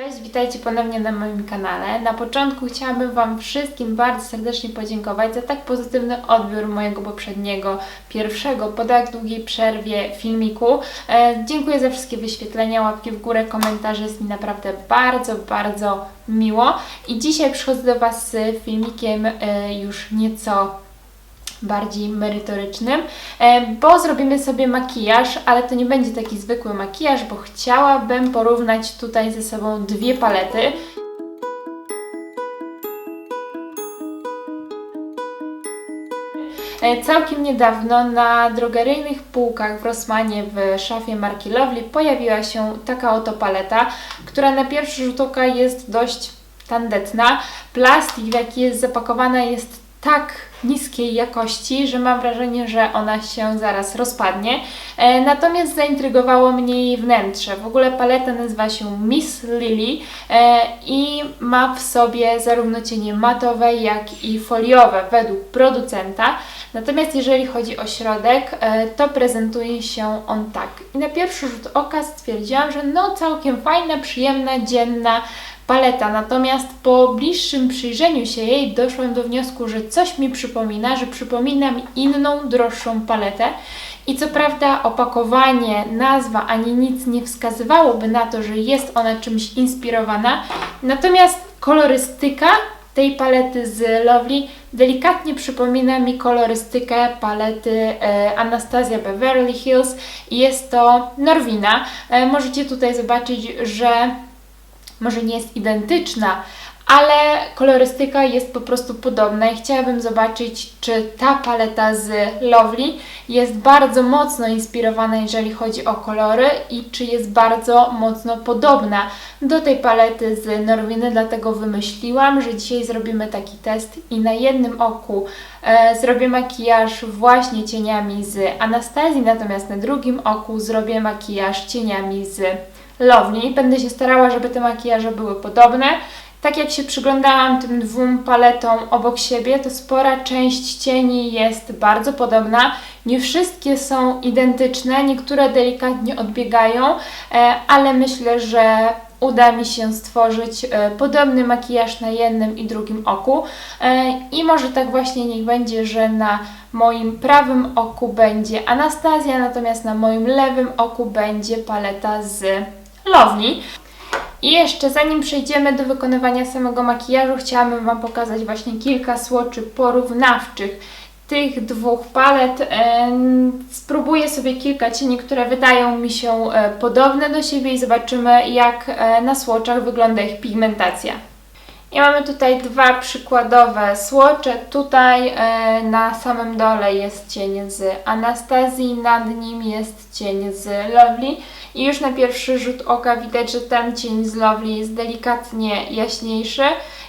Cześć, witajcie ponownie na moim kanale. Na początku chciałabym Wam wszystkim bardzo serdecznie podziękować za tak pozytywny odbiór mojego poprzedniego, pierwszego, po tak długiej przerwie filmiku. E, dziękuję za wszystkie wyświetlenia, łapki w górę, komentarze, jest mi naprawdę bardzo, bardzo miło. I dzisiaj przychodzę do Was z filmikiem e, już nieco bardziej merytorycznym, e, bo zrobimy sobie makijaż, ale to nie będzie taki zwykły makijaż, bo chciałabym porównać tutaj ze sobą dwie palety. E, Całkiem niedawno na drogeryjnych półkach w Rossmanie w szafie marki Lovely pojawiła się taka oto paleta, która na pierwszy rzut oka jest dość tandetna. Plastik, w jaki jest zapakowana jest tak niskiej jakości, że mam wrażenie, że ona się zaraz rozpadnie. E, natomiast zaintrygowało mnie jej wnętrze. W ogóle paleta nazywa się Miss Lily e, i ma w sobie zarówno cienie matowe, jak i foliowe według producenta. Natomiast jeżeli chodzi o środek, e, to prezentuje się on tak. I na pierwszy rzut oka stwierdziłam, że no całkiem fajna, przyjemna, dzienna paleta. Natomiast po bliższym przyjrzeniu się jej doszłam do wniosku, że coś mi przypomina, że przypomina mi inną, droższą paletę. I co prawda opakowanie, nazwa ani nic nie wskazywałoby na to, że jest ona czymś inspirowana, natomiast kolorystyka tej palety z Lovely delikatnie przypomina mi kolorystykę palety e, Anastasia Beverly Hills i jest to Norwina. E, możecie tutaj zobaczyć, że może nie jest identyczna, ale kolorystyka jest po prostu podobna i chciałabym zobaczyć, czy ta paleta z Lovely jest bardzo mocno inspirowana, jeżeli chodzi o kolory i czy jest bardzo mocno podobna do tej palety z Norwiny, dlatego wymyśliłam, że dzisiaj zrobimy taki test i na jednym oku e, zrobię makijaż właśnie cieniami z Anastazji, natomiast na drugim oku zrobię makijaż cieniami z Lovely. Będę się starała, żeby te makijaże były podobne. Tak jak się przyglądałam tym dwóm paletom obok siebie, to spora część cieni jest bardzo podobna. Nie wszystkie są identyczne, niektóre delikatnie odbiegają, e, ale myślę, że uda mi się stworzyć e, podobny makijaż na jednym i drugim oku. E, I może tak właśnie niech będzie, że na moim prawym oku będzie Anastazja, natomiast na moim lewym oku będzie paleta z Lovely. I jeszcze zanim przejdziemy do wykonywania samego makijażu, chciałabym Wam pokazać właśnie kilka słoczy porównawczych tych dwóch palet. Em, Spróbuję sobie kilka cieni, które wydają mi się e, podobne do siebie i zobaczymy jak e, na słoczach wygląda ich pigmentacja. I mamy tutaj dwa przykładowe słocze. Tutaj e, na samym dole jest cień z Anastazji, nad nim jest cień z Lovely. I już na pierwszy rzut oka widać, że ten cień z Lovely jest delikatnie jaśniejszy.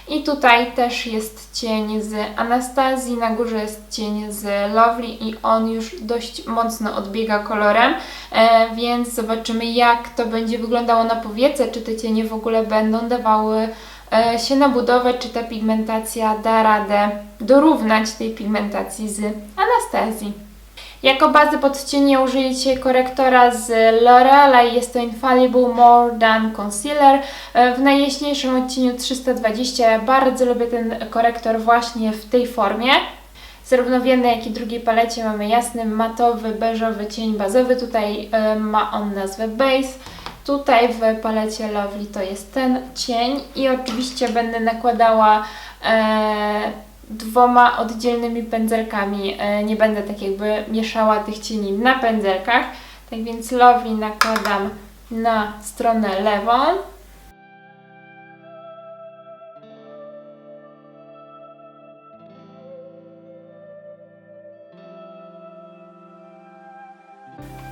I tutaj też jest cień z Anastazji, na górze jest cień z Lovely i on już dość mocno odbiega kolorem, e, więc zobaczymy jak to będzie wyglądało na powiece, czy te cienie w ogóle będą dawały e, się nabudować, czy ta pigmentacja da radę dorównać tej pigmentacji z Anastazji. Jako bazy pod cienie użyję dzisiaj korektora z L'Oreal i jest to Infallible More Than Concealer e, w najjaśniejszym odcieniu 320. Ja bardzo lubię ten korektor właśnie w tej formie. Zarówno w jednej, jak i drugiej palecie mamy jasny, matowy, beżowy cień bazowy. Tutaj e, ma on nazwę Base. Tutaj w palecie Lovely to jest ten cień i oczywiście będę nakładała e, dwoma oddzielnymi pędzelkami. E, nie będę tak jakby mieszała tych cieni na pędzelkach. Tak więc Lovely nakładam na stronę lewą.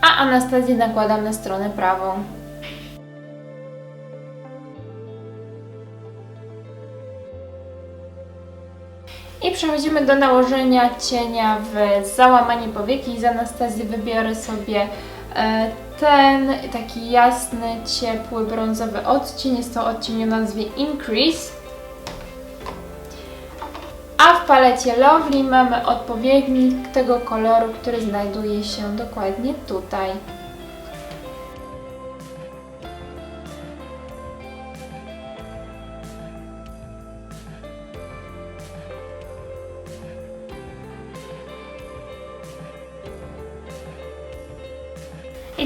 A Anastazję nakładam na stronę prawą. I przechodzimy do nałożenia cienia w załamanie powieki. Z Anastazji wybiorę sobie e, ten taki jasny, ciepły, brązowy odcień. Jest to odcień o nazwie Increase. A w palecie Lovely mamy odpowiednik tego koloru, który znajduje się dokładnie tutaj.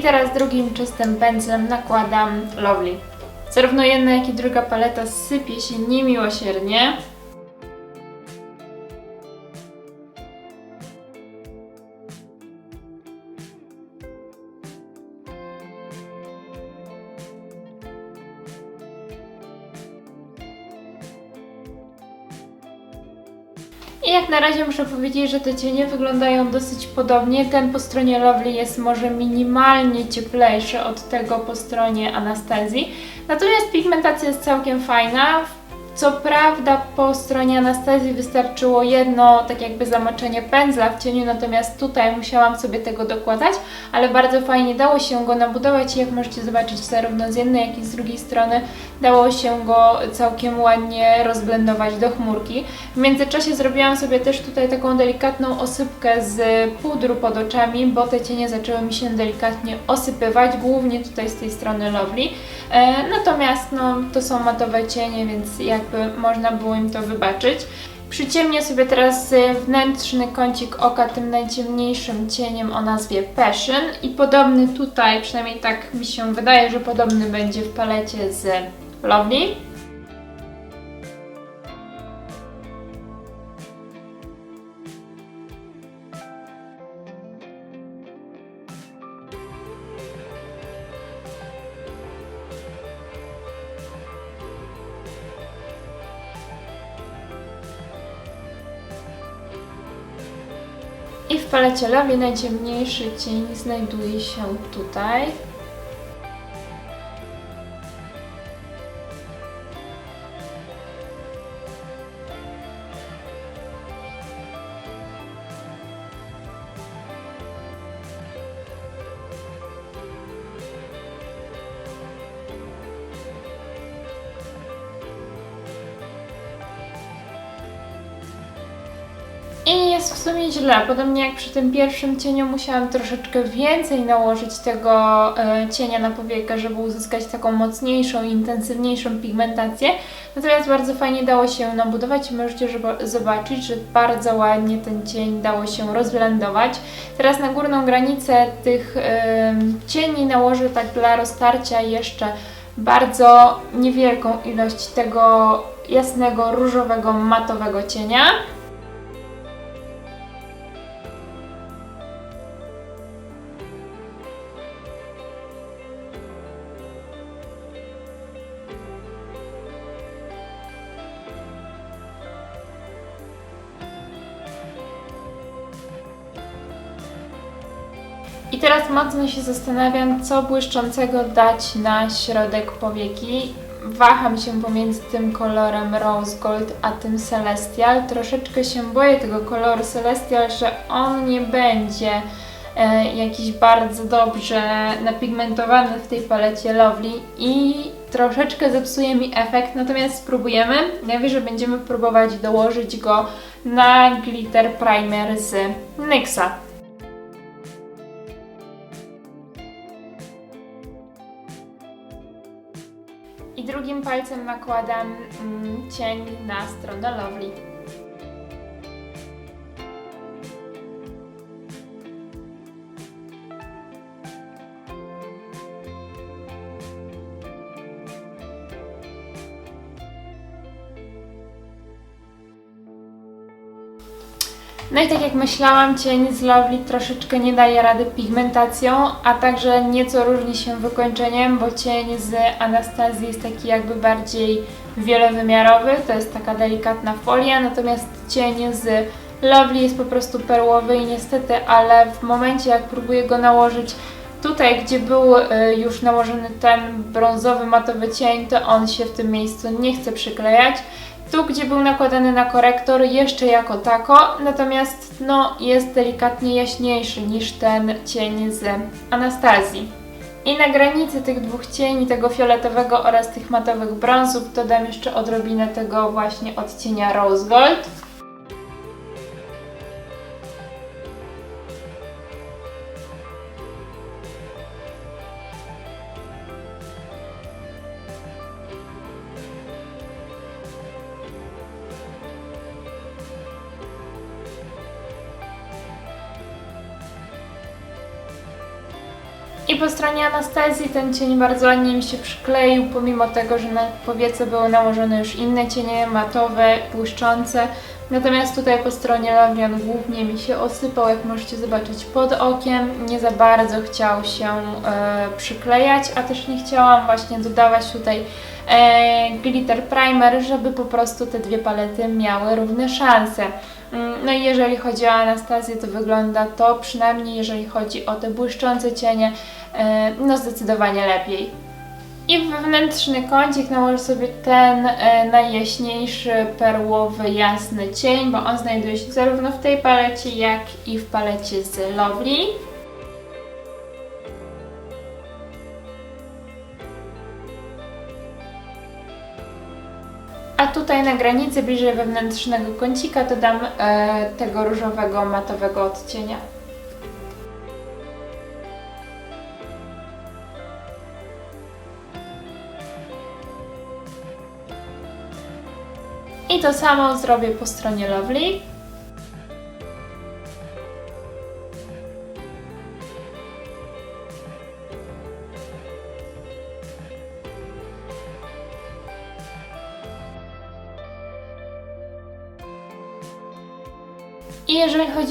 Teraz drugim czystym pędzlem nakładam Lovely. Zarówno jedna, jak i druga paleta sypie się niemiłosiernie. Jak na razie muszę powiedzieć, że te cienie wyglądają dosyć podobnie. Ten po stronie Lovely jest może minimalnie cieplejszy od tego po stronie Anastazji. Natomiast pigmentacja jest całkiem fajna. Co prawda po stronie Anastazji wystarczyło jedno tak jakby zamoczenie pędzla w cieniu, natomiast tutaj musiałam sobie tego dokładać, ale bardzo fajnie dało się go nabudować i jak możecie zobaczyć zarówno z jednej jak i z drugiej strony dało się go całkiem ładnie rozblendować do chmurki. W międzyczasie zrobiłam sobie też tutaj taką delikatną osypkę z pudru pod oczami, bo te cienie zaczęły mi się delikatnie osypywać, głównie tutaj z tej strony Lovely. E, natomiast no, to są matowe cienie, więc jakby można było im to wybaczyć. Przyciemnię sobie teraz wnętrzny kącik oka tym najciemniejszym cieniem o nazwie Passion i podobny tutaj, przynajmniej tak mi się wydaje, że podobny będzie w palecie z Lovely. I w palecie Lovely najciemniejszy cień znajduje się tutaj. Sumie źle. Podobnie jak przy tym pierwszym cieniu musiałam troszeczkę więcej nałożyć tego e, cienia na powiekę, żeby uzyskać taką mocniejszą intensywniejszą pigmentację. Natomiast bardzo fajnie dało się nabudować i możecie zobaczyć, że bardzo ładnie ten cień dało się rozblendować. Teraz na górną granicę tych e, cieni nałożę tak dla roztarcia jeszcze bardzo niewielką ilość tego jasnego, różowego, matowego cienia. I teraz mocno się zastanawiam, co błyszczącego dać na środek powieki. Waham się pomiędzy tym kolorem Rose Gold a tym Celestial. Troszeczkę się boję tego koloru Celestial, że on nie będzie e, jakiś bardzo dobrze napigmentowany w tej palecie Lovely i troszeczkę zepsuje mi efekt, natomiast spróbujemy. Najwyżej będziemy próbować dołożyć go na glitter primer z NYXa. Drugim palcem nakładam mm, cień na stronę Lovely. No i tak jak myślałam, cień z Lovely troszeczkę nie daje rady pigmentacją, a także nieco różni się wykończeniem, bo cień z Anastazji jest taki jakby bardziej wielowymiarowy, to jest taka delikatna folia, natomiast cień z Lovely jest po prostu perłowy i niestety, ale w momencie jak próbuję go nałożyć tutaj, gdzie był y, już nałożony ten brązowy matowy cień, to on się w tym miejscu nie chce przyklejać. Tu, gdzie był nakładany na korektor, jeszcze jako tako, natomiast no, jest delikatnie jaśniejszy niż ten cień z Anastazji. I na granicy tych dwóch cieni, tego fioletowego oraz tych matowych brązów, dodam jeszcze odrobinę tego właśnie odcienia Rose Gold. I po stronie Anastazji ten cień bardzo ładnie mi się przykleił, pomimo tego, że na powiece były nałożone już inne cienie matowe, błyszczące. Natomiast tutaj po stronie Lawian głównie mi się osypał, jak możecie zobaczyć pod okiem. Nie za bardzo chciał się e, przyklejać, a też nie chciałam właśnie dodawać tutaj e, glitter primer, żeby po prostu te dwie palety miały równe szanse. Mm, No i jeżeli chodzi o Anastazję, to wygląda to przynajmniej jeżeli chodzi o te błyszczące cienie, e, no zdecydowanie lepiej. I wewnętrzny kącik nałożę sobie ten e, najjaśniejszy perłowy jasny cień, bo on znajduje się zarówno w tej palecie, jak i w palecie z Lovely. A tutaj na granicy, bliżej wewnętrznego kącika, dodam e, tego różowego matowego odcienia. I to samo zrobię po stronie Lovely.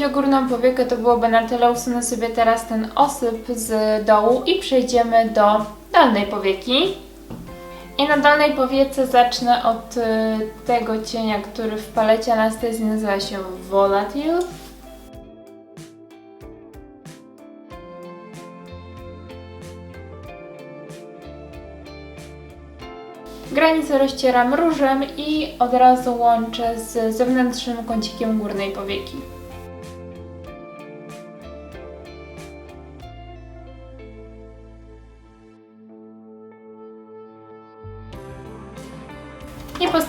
O górną powiekę, to byłoby na tyle. Usunę sobie teraz ten osyp z dołu i przejdziemy do dolnej powieki. I na dolnej powiece zacznę od y, tego cienia, który w palecie Anastazji nazywa się Volatile. Granicę rozcieram różem i od razu łączę z zewnętrznym kącikiem górnej powieki.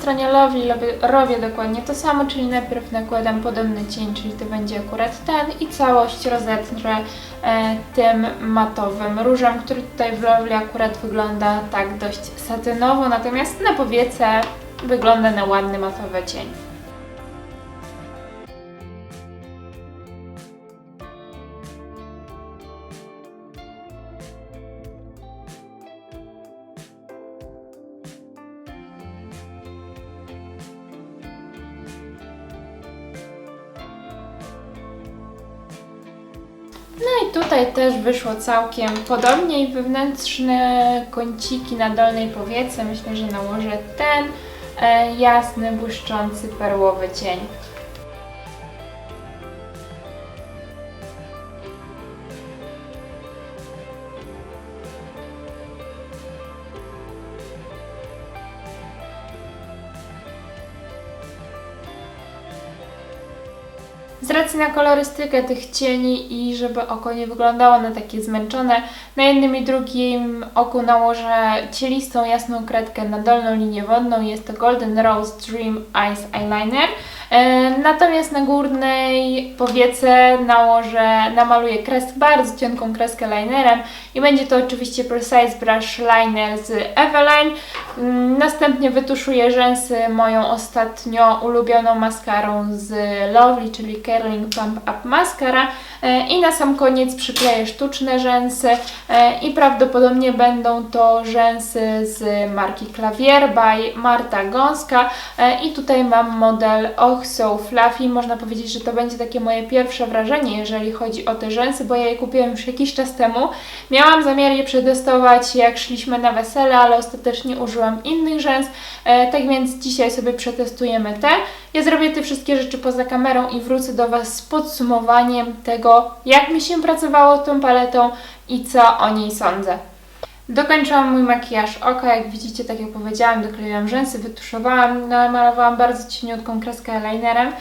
Stronie robię, robię dokładnie to samo, czyli najpierw nakładam podobny cień, czyli to będzie akurat ten i całość rozetrę e, tym matowym różem, który tutaj w Lovely akurat wygląda tak dość satynowo, natomiast na powiece wygląda na ładny matowy cień. No i tutaj też wyszło całkiem podobnie i wewnętrzne kąciki na dolnej powiece myślę, że nałożę ten e, jasny, błyszczący, perłowy cień. Z racji na kolorystykę tych cieni i żeby oko nie wyglądało na takie zmęczone, na jednym i drugim oku nałożę cielistą, jasną kredkę na dolną linię wodną. Jest to Golden Rose Dream Eyes Eyeliner. E, Natomiast na górnej powiece nałożę, namaluję kreskę, bardzo cienką kreskę linerem i będzie to oczywiście Precise Brush Liner z Eveline. Mm, Następnie wytuszuję rzęsy moją ostatnio ulubioną maskarą z Lovely, czyli Curling Pump Up Mascara i na sam koniec przykleję sztuczne rzęsy e, i prawdopodobnie będą to rzęsy z marki Clavier by Marta Gąska E, i tutaj mam model Och So Fluffy. Można powiedzieć, że to będzie takie moje pierwsze wrażenie, jeżeli chodzi o te rzęsy, bo ja je kupiłam już jakiś czas temu. Miałam zamiar je przetestować jak szliśmy na wesele, ale ostatecznie użyłam innych rzęs, e, tak więc dzisiaj sobie przetestujemy te. Ja zrobię te wszystkie rzeczy poza kamerą i wrócę do Was z podsumowaniem tego, jak mi się pracowało tą paletą i co o niej sądzę. Dokończyłam mój makijaż oka, jak widzicie, tak jak powiedziałam, dokleiłam rzęsy, wytuszowałam, namalowałam bardzo cieniutką kreskę eyelinerem.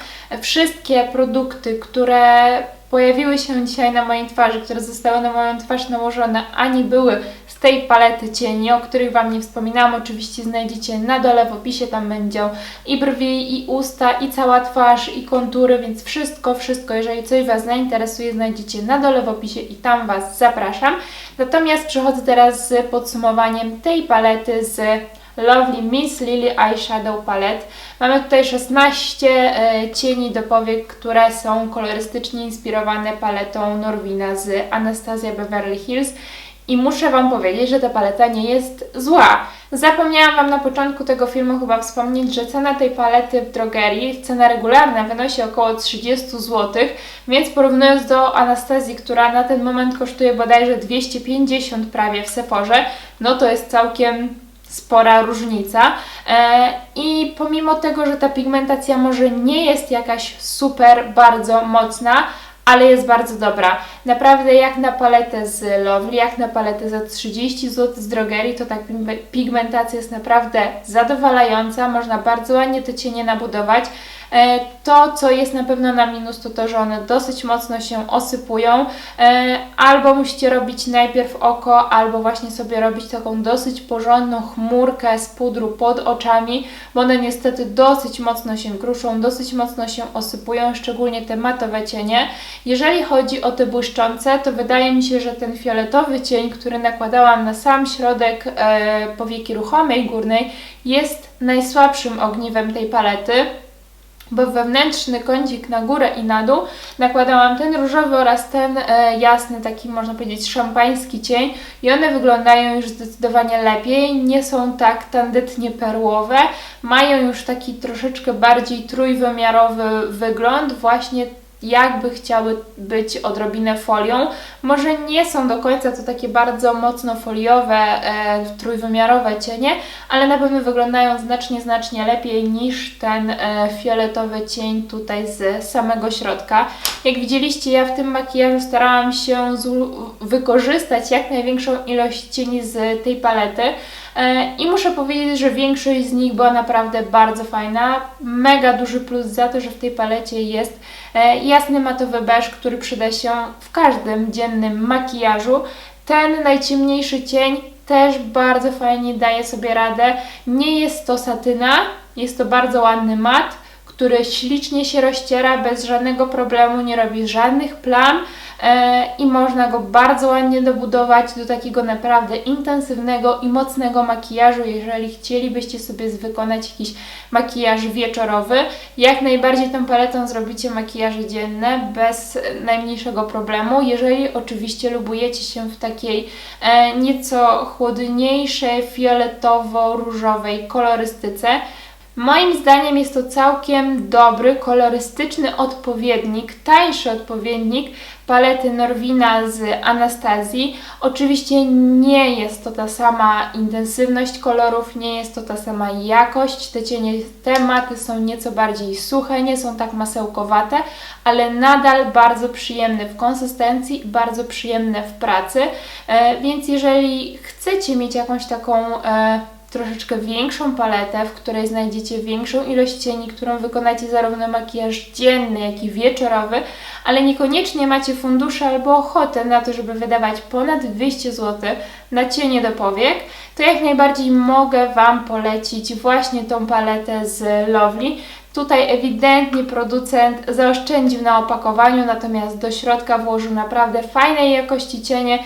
Wszystkie produkty, które pojawiły się dzisiaj na mojej twarzy, które zostały na moją twarz nałożone, ani były tej palety cieni, o których Wam nie wspominałam, oczywiście znajdziecie na dole w opisie, tam będą i brwi, i usta, i cała twarz, i kontury, więc wszystko, wszystko, jeżeli coś Was zainteresuje, znajdziecie na dole w opisie i tam Was zapraszam. Natomiast przechodzę teraz z podsumowaniem tej palety z Lovely Miss Lily Eyeshadow Palette. Mamy tutaj 16 e, cieni do powiek, które są kolorystycznie inspirowane paletą Norwina z Anastasia Beverly Hills. I muszę Wam powiedzieć, że ta paleta nie jest zła. Zapomniałam Wam na początku tego filmu chyba wspomnieć, że cena tej palety w drogerii, cena regularna wynosi około 30 zł, więc porównując do Anastazji, która na ten moment kosztuje bodajże 250 prawie w Sephorze, no to jest całkiem spora różnica. E, I pomimo tego, że ta pigmentacja może nie jest jakaś super bardzo mocna, ale jest bardzo dobra. Naprawdę jak na paletę z Lovely, jak na paletę za 30 zł z drogerii, to ta pigmentacja jest naprawdę zadowalająca, można bardzo ładnie te cienie nabudować. E, to, co jest na pewno na minus, to to, że one dosyć mocno się osypują. E, albo musicie robić najpierw oko, albo właśnie sobie robić taką dosyć porządną chmurkę z pudru pod oczami, bo one niestety dosyć mocno się kruszą, dosyć mocno się osypują, szczególnie te matowe cienie. Jeżeli chodzi o te błyszczące, to wydaje mi się, że ten fioletowy cień, który nakładałam na sam środek e, powieki ruchomej górnej, jest najsłabszym ogniwem tej palety bo wewnętrzny kącik na górę i na dół nakładałam ten różowy oraz ten e, jasny, taki można powiedzieć szampański cień i one wyglądają już zdecydowanie lepiej, nie są tak tandetnie perłowe, mają już taki troszeczkę bardziej trójwymiarowy wygląd, właśnie jakby chciały być odrobinę folią. Może nie są do końca to takie bardzo mocno foliowe, e, trójwymiarowe cienie, ale na pewno wyglądają znacznie, znacznie lepiej niż ten e, fioletowy cień tutaj z samego środka. Jak widzieliście, ja w tym makijażu starałam się wykorzystać jak największą ilość cieni z tej palety. E, I muszę powiedzieć, że większość z nich była naprawdę bardzo fajna. Mega duży plus za to, że w tej palecie jest e, jasny matowy beż, który przyda się w każdym dziennym makijażu. Ten najciemniejszy cień też bardzo fajnie daje sobie radę. Nie jest to satyna, jest to bardzo ładny mat, który ślicznie się rozciera bez żadnego problemu, nie robi żadnych plam. E, i można go bardzo ładnie dobudować do takiego naprawdę intensywnego i mocnego makijażu, jeżeli chcielibyście sobie wykonać jakiś makijaż wieczorowy. Jak najbardziej tą paletą zrobicie makijaże dzienne bez najmniejszego problemu, jeżeli oczywiście lubujecie się w takiej e, nieco chłodniejszej, fioletowo-różowej kolorystyce. Moim zdaniem jest to całkiem dobry, kolorystyczny odpowiednik, tańszy odpowiednik palety Norwina z Anastazji. Oczywiście nie jest to ta sama intensywność kolorów, nie jest to ta sama jakość. Te cienie, te maty są nieco bardziej suche, nie są tak masełkowate, ale nadal bardzo przyjemne w konsystencji, bardzo przyjemne w pracy. E, więc jeżeli chcecie mieć jakąś taką e, troszeczkę większą paletę, w której znajdziecie większą ilość cieni, którą wykonacie zarówno makijaż dzienny, jak i wieczorowy, ale niekoniecznie macie fundusze albo ochotę na to, żeby wydawać ponad 200 zł na cienie do powiek, to jak najbardziej mogę Wam polecić właśnie tą paletę z Lovely. Tutaj ewidentnie producent zaoszczędził na opakowaniu, natomiast do środka włożył naprawdę fajnej jakości cienie,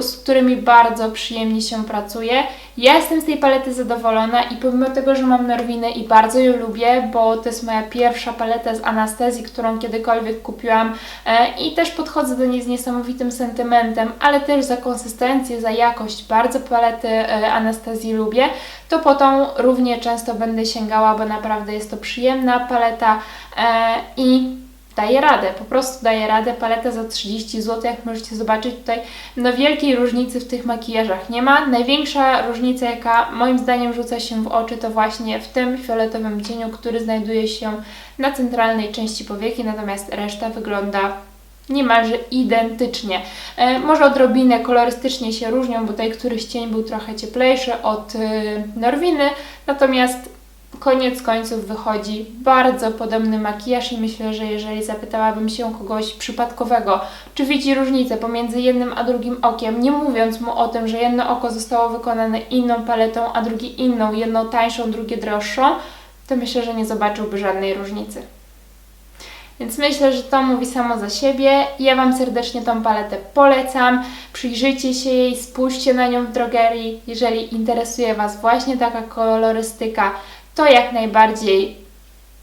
z którymi bardzo przyjemnie się pracuje. Ja jestem z tej palety zadowolona i pomimo tego, że mam Norwinę i bardzo ją lubię, bo to jest moja pierwsza paleta z anestezji, którą kiedykolwiek kupiłam e, i też podchodzę do niej z niesamowitym sentymentem, ale też za konsystencję, za jakość. Bardzo palety e, anestezji lubię, to po tą równie często będę sięgała, bo naprawdę jest to przyjemna paleta e, i daje radę, po prostu daje radę. Paleta za 30 zł, jak możecie zobaczyć tutaj, no wielkiej różnicy w tych makijażach nie ma. Największa różnica, jaka moim zdaniem rzuca się w oczy, to właśnie w tym fioletowym cieniu, który znajduje się na centralnej części powieki, natomiast reszta wygląda niemalże identycznie. E, może odrobinę kolorystycznie się różnią, bo tutaj któryś cień był trochę cieplejszy od y, Norwiny, natomiast koniec końców wychodzi bardzo podobny makijaż i myślę, że jeżeli zapytałabym się kogoś przypadkowego, czy widzi różnicę pomiędzy jednym a drugim okiem, nie mówiąc mu o tym, że jedno oko zostało wykonane inną paletą, a drugie inną, jedno tańszą, drugie droższą, to myślę, że nie zobaczyłby żadnej różnicy. Więc myślę, że to mówi samo za siebie. Ja Wam serdecznie tą paletę polecam. Przyjrzyjcie się jej, spójrzcie na nią w drogerii. Jeżeli interesuje Was właśnie taka kolorystyka, to jak najbardziej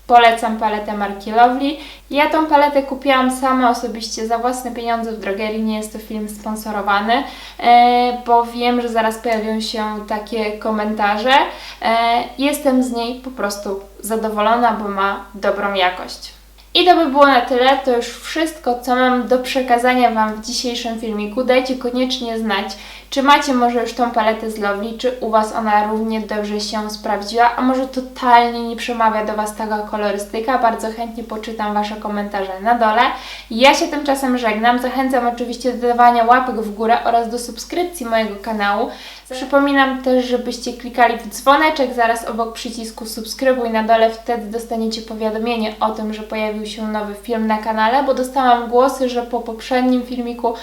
Polecam paletę marki Lovely. Ja tą paletę kupiłam sama osobiście za własne pieniądze w drogerii, nie jest to film sponsorowany, e, bo wiem, że zaraz pojawią się takie komentarze. E, jestem z niej po prostu zadowolona, bo ma dobrą jakość. I to by było na tyle. To już wszystko, co mam do przekazania Wam w dzisiejszym filmiku. Dajcie koniecznie znać, czy macie może już tą paletę z Lovely, czy u Was ona równie dobrze się sprawdziła, a może totalnie nie przemawia do Was taka kolorystyka. Bardzo chętnie poczytam Wasze komentarze na dole. Ja się tymczasem żegnam. Zachęcam oczywiście do dawania łapek w górę oraz do subskrypcji mojego kanału. Przypominam też, żebyście klikali w dzwoneczek zaraz obok przycisku subskrybuj na dole, wtedy dostaniecie powiadomienie o tym, że pojawił się nowy film na kanale, bo dostałam głosy, że po poprzednim filmiku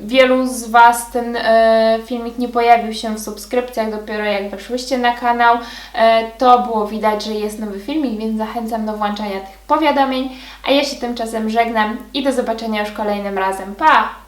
wielu z Was ten e, filmik nie pojawił się w subskrypcjach, dopiero jak weszłyście na kanał, e, to było widać, że jest nowy filmik, więc zachęcam do włączania tych powiadomień, a ja się tymczasem żegnam i do zobaczenia już kolejnym razem. Pa!